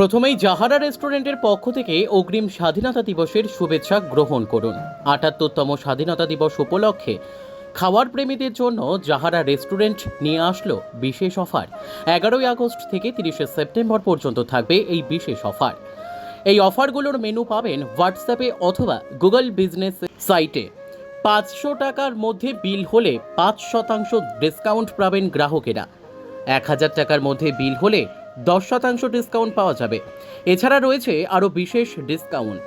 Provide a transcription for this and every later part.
প্রথমেই জাহারা রেস্টুরেন্টের পক্ষ থেকে অগ্রিম স্বাধীনতা দিবসের শুভেচ্ছা গ্রহণ করুন। আটাত্তরতম স্বাধীনতা দিবস উপলক্ষে খাওয়ার প্রেমীদের জন্য জাহারা রেস্টুরেন্ট নিয়ে আসলো বিশেষ অফার। এগারোই আগস্ট থেকে তিরিশে সেপ্টেম্বর পর্যন্ত থাকবে এই বিশেষ অফার। এই অফারগুলোর মেনু পাবেন হোয়াটসঅ্যাপে অথবা গুগল বিজনেস সাইটে। পাঁচশো টাকার মধ্যে বিল হলে পাঁচ শতাংশ ডিসকাউন্ট পাবেন গ্রাহকেরা। এক হাজার টাকার মধ্যে বিল হলে দশ শতাংশ ডিসকাউন্ট পাওয়া যাবে। এছাড়া রয়েছে আরও বিশেষ ডিসকাউন্ট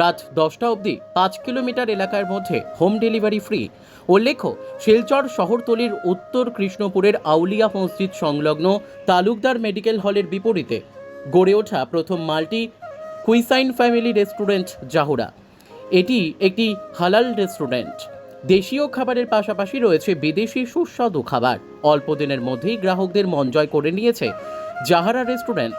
রাত দশটা অবধি পাঁচ কিলোমিটার এলাকার মধ্যে হোম ডেলিভারি ফ্রি উল্লেখ্য, শিলচর শহরতলির উত্তর কৃষ্ণপুরের আউলিয়া মসজিদ সংলগ্ন তালুকদার মেডিকেল হলের বিপরীতে গড়ে ওঠা প্রথম multi cuisine family restaurant Zahura. এটি একটি হালাল রেস্টুরেন্ট। দেশীয় খাবারের পাশাপাশি রয়েছে বিদেশি সুস্বাদু খাবার। অল্প দিনের মধ্যেই গ্রাহকদের মন জয় করে নিয়েছে জাহারা রেস্টুরেন্ট।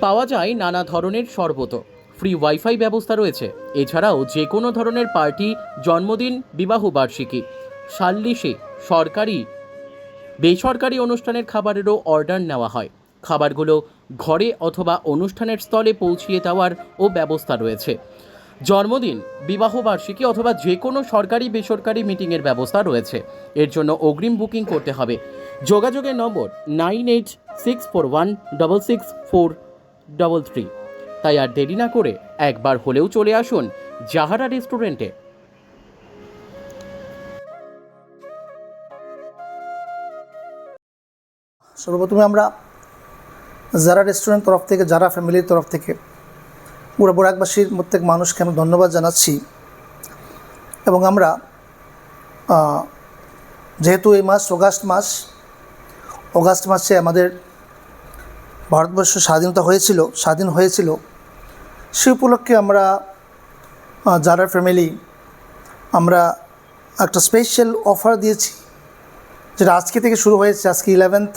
পাওয়া যায় নানা ধরনের শরবত। ফ্রি ওয়াইফাই ব্যবস্থা রয়েছে। এছাড়াও যে কোনো ধরনের পার্টি, জন্মদিন বিবাহ বার্ষিকী সাল্লিশে সরকারি, বেসরকারি অনুষ্ঠানের খাবারেরও অর্ডার নেওয়া হয়। খাবারগুলো ঘরে অথবা অনুষ্ঠানের স্থলে পৌঁছিয়ে দেওয়ার ও ব্যবস্থা রয়েছে। জন্মদিন, বিবাহবার্ষিকী অথবা যে কোনো সরকারি বেসরকারি মিটিংয়ের ব্যবস্থা রয়েছে। এর জন্য অগ্রিম বুকিং করতে হবে। যোগাযোগের নম্বর nine eight six four one double six four double three. তাই আর দেরি না করে একবার হলেও চলে আসুন জাহারা রেস্টুরেন্টে। সর্বপ্রথমে আমরা যারা রেস্টুরেন্ট তরফ থেকে যারা ফ্যামিলির তরফ থেকে পুরো বরাকবাসীর প্রত্যেক মানুষকে আমি ধন্যবাদ জানাচ্ছি। এবং আমরা যেহেতু এই মাস অগাস্ট মাস, অগাস্ট মাসে আমাদের ভারতবর্ষ স্বাধীনতা হয়েছিল, স্বাধীন হয়েছিল, সে উপলক্ষে আমরা যারা ফ্যামিলি আমরা একটা স্পেশাল অফার দিয়েছি, যেটা আজকে থেকে শুরু হয়েছে, আজকে ইলেভেন্থ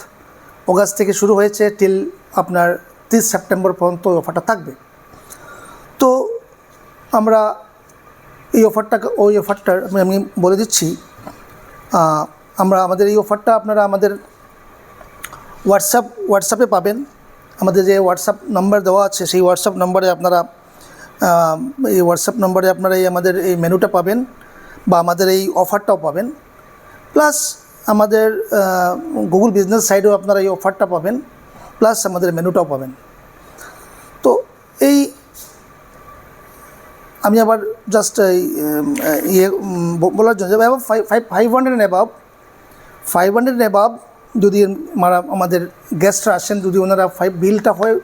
অগাস্ট থেকে শুরু হয়েছে টিল আপনার তিরিশ সেপ্টেম্বর পর্যন্ত অফারটা থাকবে। আমরা এই অফারটাকে ওই অফারটার আমি বলে দিচ্ছি। আমরা আমাদের এই অফারটা আপনারা আমাদের হোয়াটসঅ্যাপ, হোয়াটসঅ্যাপে পাবেন। আমাদের যে হোয়াটসঅ্যাপ নাম্বার দেওয়া আছে, সেই হোয়াটসঅ্যাপ নাম্বারে আপনারা এই হোয়াটসঅ্যাপ নাম্বারে আপনারা এই আমাদের এই মেনুটা পাবেন বা আমাদের এই অফারটাও পাবেন। প্লাস আমাদের গুগল বিজনেস সাইডেও আপনারা এই অফারটা পাবেন। প্লাস আমাদের মেনুটাও পাবেন। তো এই আমি আবার জাস্ট ইয়ে বলার জন্য five five hundred above five hundred above যদি মারা আমাদের গেস্টরা আসেন, যদি ওনারা ফাইভ বিলটা হয়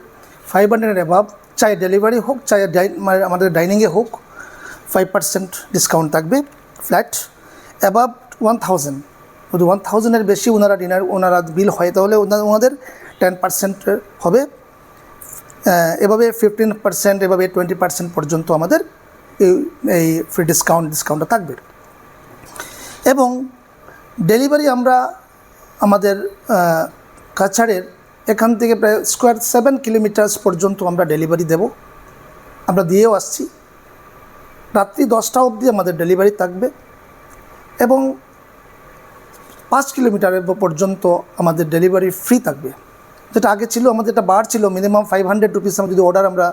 ফাইভ হান্ড্রেড অ্যাবাব চাই ডেলিভারি হোক, চাই মানে আমাদের ডাইনিংয়ে হোক ফাইভ পার্সেন্ট ডিসকাউন্ট থাকবে ফ্ল্যাট অ্যাবাব ওয়ান থাউজেন্ড যদি ওয়ান থাউজেন্ডের বেশি ওনারা ডিনার ওনারা বিল হয়, তাহলে ওনা- ওনাদের টেন পার্সেন্ট হবে। এভাবে ফিফটিন পার্সেন্ট এভাবে টোয়েন্টি পার্সেন্ট পর্যন্ত আমাদের এই ফ্রি ডিসকাউন্ট ডিসকাউন্টটা থাকবে। এবং ডেলিভারি আমরা আমাদের কাছাড়ের এখান থেকে প্রায় স্কোয়ার সেভেন কিলোমিটার্স পর্যন্ত আমরা ডেলিভারি দেব। আমরা দিয়েও আসছি। রাত্রি দশটা অবধি আমাদের ডেলিভারি থাকবে। এবং পাঁচ কিলোমিটারের পর্যন্ত আমাদের ডেলিভারি ফ্রি থাকবে। যেটা আগে ছিল, আমাদের একটা বার ছিল মিনিমাম ফাইভ হান্ড্রেড রুপিস আমরা যদি অর্ডার আমরা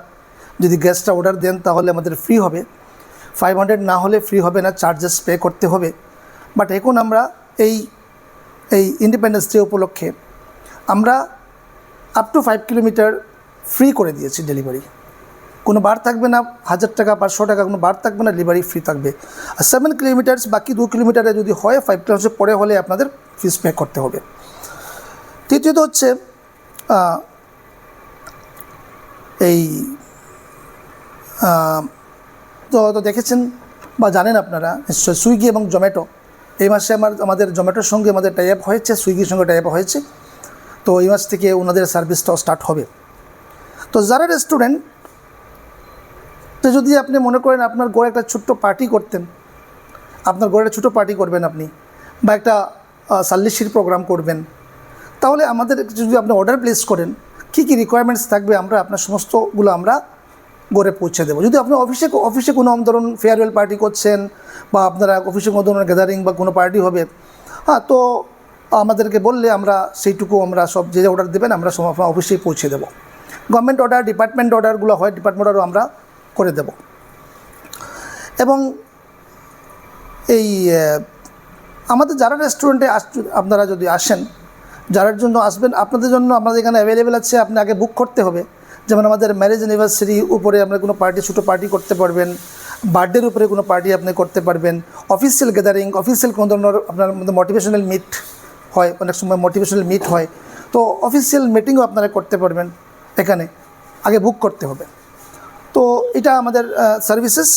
যদি গ্যাসটা অর্ডার দেন তাহলে আমাদের ফ্রি হবে। ফাইভ হান্ড্রেড না হলে ফ্রি হবে না চার্জেস পে করতে হবে। বাট এখন আমরা এই এই ইন্ডিপেন্ডেন্স ডে উপলক্ষে আমরা up to five kilometre free করে দিয়েছি ডেলিভারি কোনো বার থাকবে না, হাজার টাকা, পাঁচশো টাকা, কোনো বার থাকবে না ডেলিভারি ফ্রি থাকবে। আর সেভেন কিলোমিটার্স বাকি দু কিলোমিটারে যদি হয় ফাইভ কিলোমিটার পরে হলে আপনাদের ফিস পে করতে হবে। তৃতীয়ত হচ্ছে এই তো তো দেখেছেন বা জানেন আপনারা নিশ্চয় সুইগি এবং জোম্যাটো। এই মাসে আমার, আমাদের জোম্যাটোর সঙ্গে আমাদের টাই আপ হয়েছে, সুইগির সঙ্গে টাই আপ হয়েছে। তো এই মাস থেকে ওনাদের সার্ভিসটাও স্টার্ট হবে। তো যারা রেস্টুরেন্ট তো যদি আপনি মনে করেন আপনার গড়ে একটা ছোট্ট পার্টি করতেন, আপনার গড়ে একটা ছোটো পার্টি করবেন আপনি, বা একটা সাল্লিশির প্রোগ্রাম করবেন, তাহলে আমাদের যদি আপনি অর্ডার প্লেস করেন, কী কী রিকোয়ারমেন্টস থাকবে আমরা, আপনার সমস্তগুলো আমরা গড়ে পৌঁছে দেবো। যদি আপনি অফিসে অফিসে কোনো ধরুন ফেয়ারওয়েল পার্টি করছেন বা আপনারা অফিসে কোনো ধরনের গ্যাদারিং বা কোনো পার্টি হবে হ্যাঁ তো আমাদেরকে বললে আমরা সেইটুকু আমরা সব যে অর্ডার দেবেন আমরা সব অফিসেই পৌঁছে দেবো। গভর্নমেন্ট অর্ডার ডিপার্টমেন্ট অর্ডারগুলো হয় ডিপার্টমেন্ট অর্ডারও আমরা করে দেব। এবং এই আমাদের যারা রেস্টুরেন্টে আস আপনারা যদি আসেন, যারার জন্য আসবেন, আপনাদের জন্য আমাদের এখানে অ্যাভেলেবেল আছে আপনি আগে বুক করতে হবে। যেমন আমাদের ম্যারেজ অ্যানিভার্সারি উপরে আপনার কোনো পার্টি ছোটো পার্টি করতে পারবেন বার্থডের উপরে কোনো পার্টি আপনি করতে পারবেন। অফিসিয়াল গ্যাদারিং অফিসিয়াল কোনো ধরনের আপনার মধ্যে মোটিভেশনাল মিট হয়, অনেক সময় মোটিভেশনাল মিট হয়। তো অফিসিয়াল মিটিংও আপনারা করতে পারবেন এখানে, আগে বুক করতে হবে। তো এটা আমাদের সার্ভিসেস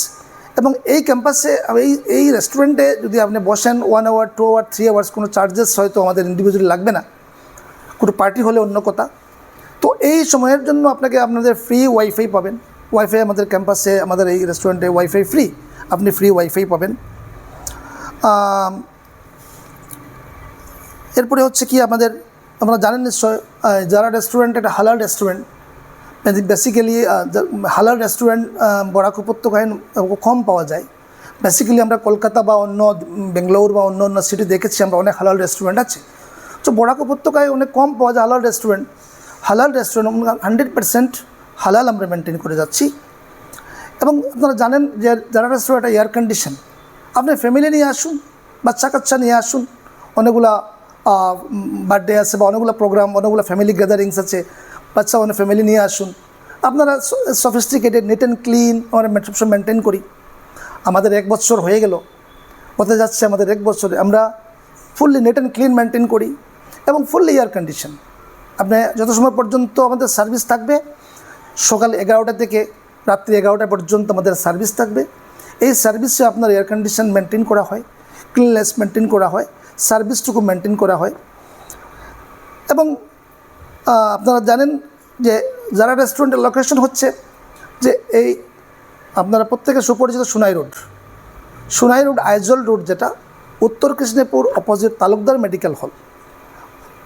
এবং এই ক্যাম্পাসে এই এই রেস্টুরেন্টে যদি আপনি বসেন one hour to our three hours কোনো চার্জেস হয়তো আমাদের ইন্ডিভিজুয়ালি লাগবে না। কোনো পার্টি হলে অন্য কথা। তো এই সময়ের জন্য আপনাকে আপনাদের ফ্রি ওয়াইফাই পাবেন। ওয়াইফাই আমাদের ক্যাম্পাসে আমাদের এই রেস্টুরেন্টে ওয়াইফাই ফ্রি আপনি ফ্রি ওয়াইফাই পাবেন। এরপরে হচ্ছে কি আমাদের আপনারা জানেন নিশ্চয় যারা রেস্টুরেন্ট একটা হালাল রেস্টুরেন্ট বেসিক্যালি হালাল রেস্টুরেন্ট বরাক উপত্যকায় কম পাওয়া যায়। বেসিক্যালি আমরা কলকাতা বা অন্য বেঙ্গালোর বা অন্য অন্য সিটি দেখেছি, আমরা অনেক হালাল রেস্টুরেন্ট আছে। তো বরাক উপত্যকায় অনেক কম পাওয়া যায় হালাল রেস্টুরেন্ট হালাল রেস্টুরেন্ট হান্ড্রেড পার্সেন্ট হালাল আমরা মেনটেন করে যাচ্ছি। এবং আপনারা জানেন যে যারা রেস্টুরেন্ট এয়ার কন্ডিশন আপনি ফ্যামিলি নিয়ে আসুন, বাচ্চা কাচ্চা নিয়ে আসুন, অনেকগুলা বার্থডে আছে বা অনেকগুলো প্রোগ্রাম অনেকগুলো ফ্যামিলি গ্যাদারিংস আছে, বাচ্চা অনেক ফ্যামিলি নিয়ে আসুন। আপনারা সফিস্টিকেটেড নিট অ্যান্ড ক্লিন আমরা সবসময় মেনটেন করি। আমাদের এক বছর হয়ে গেল, হতে যাচ্ছে আমাদের এক বছরে। আমরা fully neat and clean maintain করি এবং ফুললি এয়ার কন্ডিশন আপনি যত সময় পর্যন্ত আমাদের সার্ভিস থাকবে, সকাল এগারোটা থেকে রাত্রি এগারোটা পর্যন্ত আমাদের সার্ভিস থাকবে। এই সার্ভিসে আপনার এয়ার কন্ডিশন মেনটেন করা হয় ক্লিননেস মেনটেন করা হয় সার্ভিসটুকু মেনটেন করা হয়। এবং আপনারা জানেন যে যারা রেস্টুরেন্টের লোকেশন হচ্ছে, যে এই আপনারা প্রত্যেকে সুপরিচিত Sonai road. Sonai road Aizawl road যেটা, Uttar Krishnapur opposite Talukdar medical hall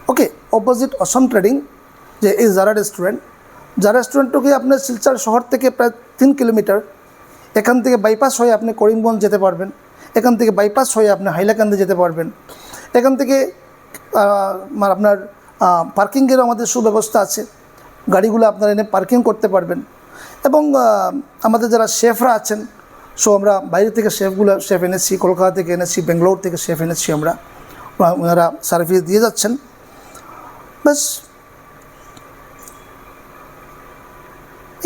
ওকে অপোজিট অসম ট্রেডিং যে এই জারা রেস্টুরেন্ট যারা রেস্টুরেন্টকে আপনার শিলচর শহর থেকে প্রায় তিন কিলোমিটার এখান থেকে বাইপাস হয়ে আপনি করিমগঞ্জ যেতে পারবেন এখান থেকে বাইপাস হয়ে আপনি হাইলাকান্দি যেতে পারবেন এখান থেকে আপনার পার্কিংয়েরও আমাদের সুব্যবস্থা আছে গাড়িগুলো আপনারা এনে পার্কিং করতে পারবেন এবং আমাদের যারা শেফরা আছেন সো আমরা বাইরে থেকে শেফগুলো শেফ এনেছি কলকাতা থেকে এনেছি বেঙ্গালোর থেকে শেফ এনেছি আমরা ওনারা সার্ভিস দিয়ে যাচ্ছেন ব্যাস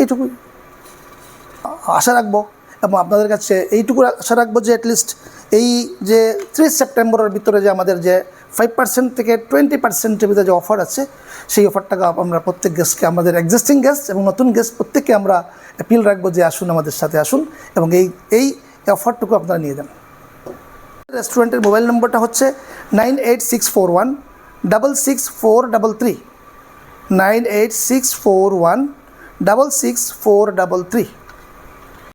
এইটুকুই। আশা রাখব, এবং আপনাদের কাছে এইটুকু আশা রাখব যে অ্যাটলিস্ট এই যে ত্রিশ সেপ্টেম্বরের ভিতরে যে আমাদের যে ফাইভ পার্সেন্ট থেকে টোয়েন্টি পার্সেন্টের ভিতরে যে অফার আছে, সেই অফারটাকে আমরা প্রত্যেক গেস্টকে আমাদের এক্সিস্টিং গেস্ট এবং নতুন গেস্ট প্রত্যেককে আমরা অ্যাপিল রাখব যে আসুন আমাদের সাথে আসুন এবং এই এই অফারটুকু আপনারা নিয়ে যান। রেস্টুরেন্টের মোবাইল নম্বরটা হচ্ছে nine eight six four one double six four double three. Nine eight six four one double six four double three.